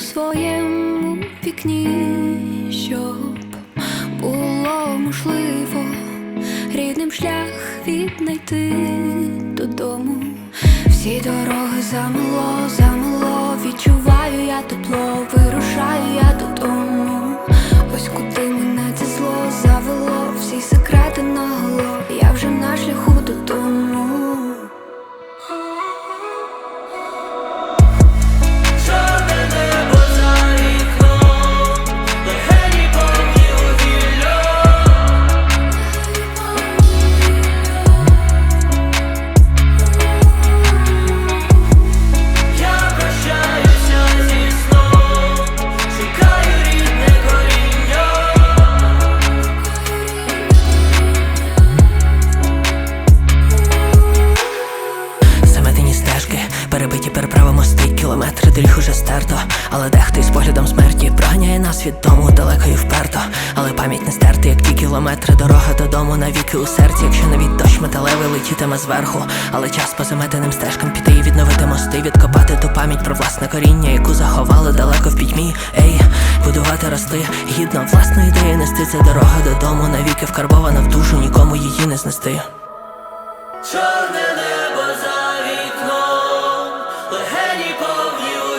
своєму вікні, щоб було можливо рідним шлях віднайти додому. Всі дороги замело, замело, кілометри доріг уже стерто, але дехто із поглядом смерті проганяє нас від дому далеко і вперто. Але пам'ять не стерти, як ті кілометри, дорога додому навіки у серці, якщо навіть дощ металевий летітиме зверху, але час по заметеним стежкам піти і відновити мости, відкопати ту пам'ять про власне коріння, яку заховали далеко в пітьмі. Ей, будувати рости, гідно власну ідею нести. Це дорога додому, навіки вкарбована в душу, нікому її не знести. Чорне many of you.